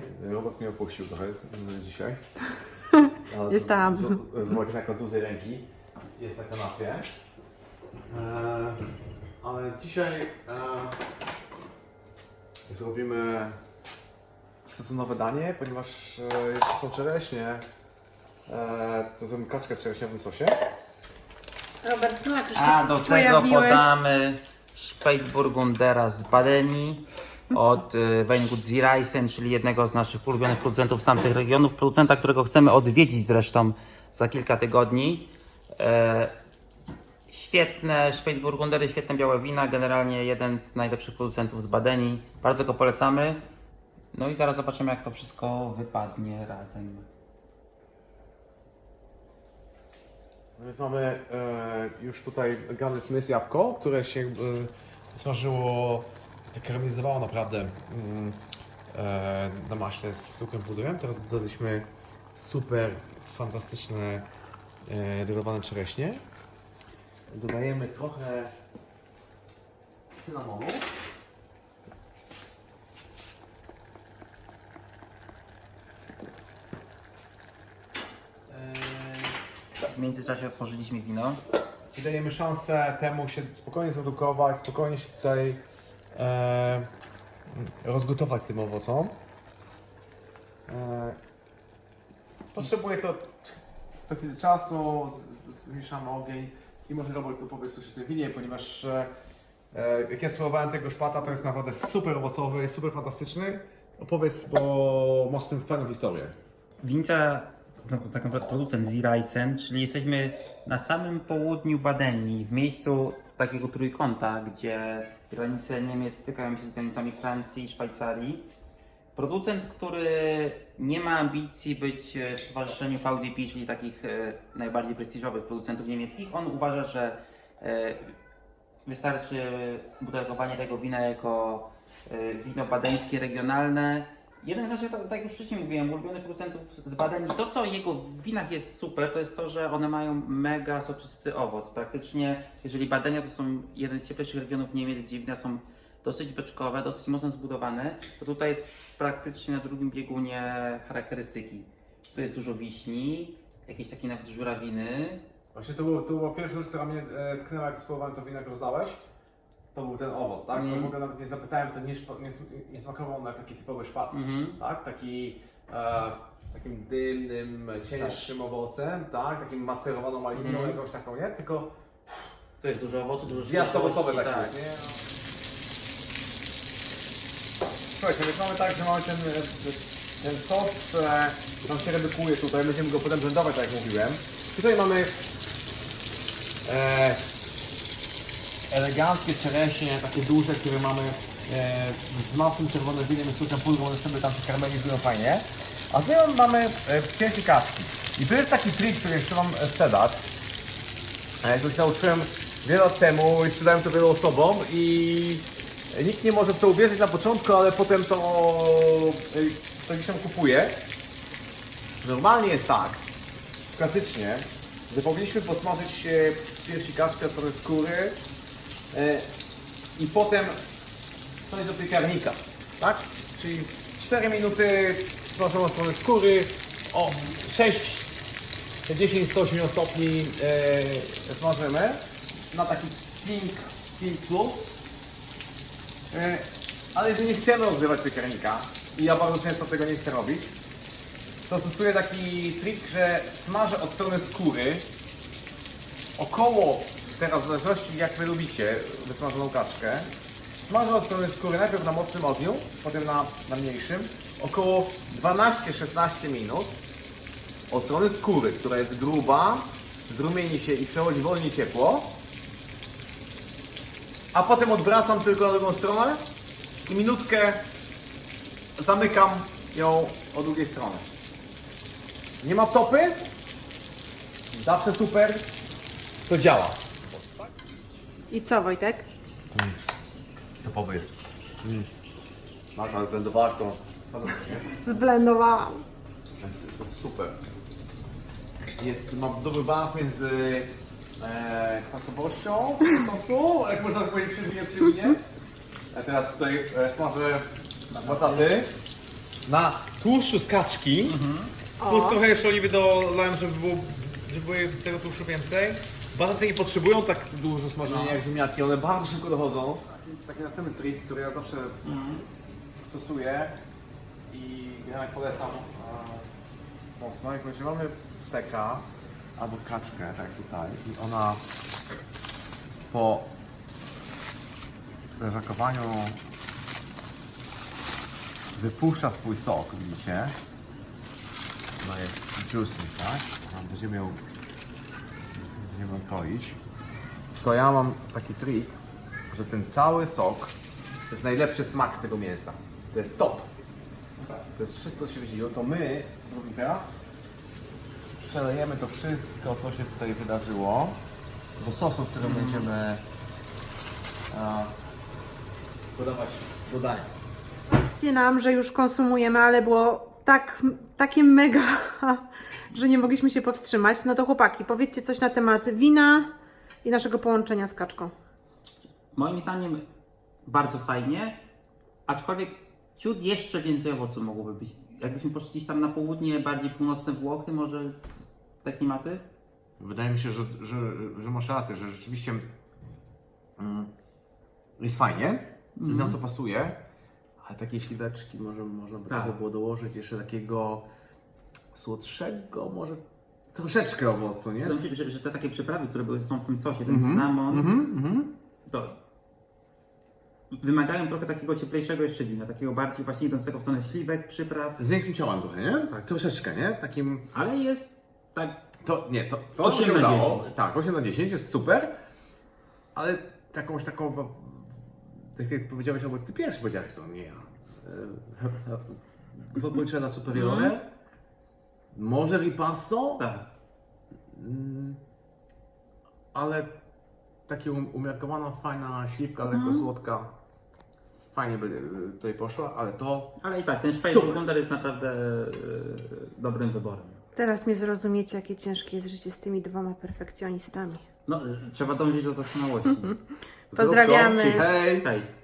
Hej, Robert mnie opuścił trochę z- dzisiaj. Ale Jest tam. Z, z uwagi na kontuzję ręki jest na kanapie. E, ale dzisiaj e, zrobimy sezonowe danie, ponieważ e, jeszcze są czereśnie. E, to zrobimy kaczkę w czereśniowym sosie. Robert, no A się do tego pojawiłeś, podamy Spätburgundera z Badeni od y, Weingut Ziereisen, czyli jednego z naszych ulubionych producentów z tamtych regionów. Producenta, którego chcemy odwiedzić zresztą za kilka tygodni. E, świetne Spätburgundery, świetne białe wina. Generalnie jeden z najlepszych producentów z Badeni. Bardzo go polecamy. No i zaraz zobaczymy, jak to wszystko wypadnie razem. No Więc mamy e, już tutaj Gunner Smith jabłko, które się e, smażyło, tak karmelizowało naprawdę mm, e, na maśle z cukrem pudrem. Teraz dodaliśmy super fantastyczne e, dorowane czereśnie. Dodajemy trochę cynamonu. E, W międzyczasie otworzyliśmy wino. i dajemy szansę temu się spokojnie zredukować, spokojnie się tutaj e, rozgotować tym owocom. E, potrzebuje to, to chwilę czasu, z- z- zmniejszamy ogień i może Robert opowie coś o tym winie, ponieważ e, e, jak ja spróbowałem tego szpata, to jest naprawdę super owocowy, jest super fantastyczny. Opowiedz, bo masz z tym fajną historię. Winca, tak, tak naprawdę producent Ziereisen, czyli jesteśmy na samym południu Badenii, w miejscu takiego trójkąta, gdzie granice Niemiec stykają się z granicami Francji i Szwajcarii. Producent, który nie ma ambicji być e, w towarzyszeniu VDP, czyli takich e, najbardziej prestiżowych producentów niemieckich. On uważa, że e, wystarczy butelkowanie tego wina jako wino badeńskie regionalne. Jeden z naszych, tak jak już wcześniej mówiłem, ulubionych producentów z Badenii, to co jego w winach jest super, to jest to, że one mają mega soczysty owoc. Praktycznie, jeżeli Badenia to są jeden z cieplejszych regionów Niemiec, gdzie wina są dosyć beczkowe, dosyć mocno zbudowane, to tutaj jest praktycznie na drugim biegunie charakterystyki. Tu jest dużo wiśni, jakieś takie nawet żurawiny, Właśnie to było, to była pierwsza rzecz, która mnie e, tknęła, jak spróbowałem to wino, jak rozdałeś. To był ten owoc, tak? To Mhm. w ogóle nawet nie zapytałem, to nie, szpa- nie, nie smakował na taki typowy szpat, Mhm. tak? Taki e, z takim dymnym, cięższym owocem, tak? Takim macerowaną maliną, Mhm. jakąś taką, nie? Tylko To jest dużo owocu, dużo gwiazd owocowe świeżości, takie, nie? Słuchajcie, więc mamy tak, że mamy ten, e, ten sos, e, który nam się redukuje tutaj, będziemy go potem blendować, tak jak mówiłem. Tutaj mamy e, eleganckie czereśnie, takie duże, które mamy e, z mocnym czerwonym winem i cukrem pudrą, one sobie tam się karmelizują fajnie. A tutaj mamy e, kaczki. I to jest taki trik, który chcę Wam e, sprzedać. E, Który się nauczyłem wiele lat temu i sprzedałem to wielu osobom i nikt nie może w to uwierzyć na początku, ale potem to, e, to gdzieś kupuje. Normalnie jest tak, klasycznie, że powinniśmy posmażyć piersi kaczkę, strony skóry i potem wsadzić do piekarnika, tak? Czyli 4 minuty smażoną stronę skóry, o 6 10-180 stopni e, smażymy na taki pink, pink plus. E, ale jeżeli nie chcemy rozgrzewać piekarnika i ja bardzo często tego nie chcę robić, to stosuję taki trik, że smażę od strony skóry około, teraz w zależności jak Wy lubicie wysmażoną kaczkę, smażę od strony skóry najpierw na mocnym ogniu, potem na, na mniejszym, około 12-16 minut od strony skóry, która jest gruba, zrumieni się i przechodzi wolniej ciepło, a potem odwracam tylko na drugą stronę i minutkę zamykam ją od drugiej strony. Nie ma topy, zawsze super, to działa. I co Wojtek? Topowy jest. Mm. Tak, ale blendowałaś to. Zblendowałam. Jest to super. Jest, ma dobry balans między e, kwasowością sosu, jak można powiedzieć przy winie, przy winie. A teraz tutaj e, smażę bataty. na tłuszczu z kaczki. Plus trochę jeszcze oliwy dolałem, żeby, było, żeby było tego tłuszczu więcej. Bataty nie potrzebują tak dużo smażenia jak ziemniaki, one bardzo szybko dochodzą. Taki następny trik, który ja zawsze stosuję i generalnie polecam e, mocno. Jak właśnie mamy steka albo kaczkę, tak jak tutaj, i ona po leżakowaniu wypuszcza swój sok, widzicie? Ona jest juicy, tak? A Będziemy ją kroić. To ja mam taki trik, że ten cały sok to jest najlepszy smak z tego mięsa. To jest top. To jest wszystko, co się wydzieliło. To my, co zrobimy teraz? Przelejemy to wszystko, co się tutaj wydarzyło do sosu, który będziemy a, dodawać do dania. Powiedzcie nam, że już konsumujemy, ale było tak, takie mega, że nie mogliśmy się powstrzymać. No to chłopaki, powiedzcie coś na temat wina i naszego połączenia z kaczką. Moim zdaniem bardzo fajnie, aczkolwiek ciut jeszcze więcej owoców mogłoby być. Jakbyśmy poszli gdzieś tam na południe, bardziej północne Włochy, może te klimaty? Wydaje mi się, że, że, że masz rację, że rzeczywiście mm, jest fajnie i nam to pasuje, ale takie śliweczki może można by Tak. było dołożyć jeszcze takiego słodszego, może troszeczkę owocu, nie? Mi się, że, że te takie przyprawy, które były, są w tym sosie, ten Mhm. cynamon, to wymagają trochę takiego cieplejszego jeszcze wina, takiego bardziej właśnie idącego w stronę śliwek, przypraw, Z większym ciałem trochę, nie? Tak. Troszeczkę, nie? Takim ale jest tak To nie, to, to Osiem się na udało. 10. Tak, 8 na 10 jest super, ale takąś taką, tak jak powiedziałeś, albo ty pierwszy powiedziałeś, to nie ja. Wypoliczę na superiore, może ripasso, tak. ale takie um- umiarkowana, fajna śliwka, lekko słodka, fajnie by y, tutaj poszła, ale to Ale i tak, ten Super. Schweizer jest naprawdę e, dobrym wyborem. Teraz mnie zrozumiecie, jakie ciężkie jest życie z tymi dwoma perfekcjonistami. No, e, trzeba dążyć do doskonałości. Pozdrawiamy. Hej! Hej.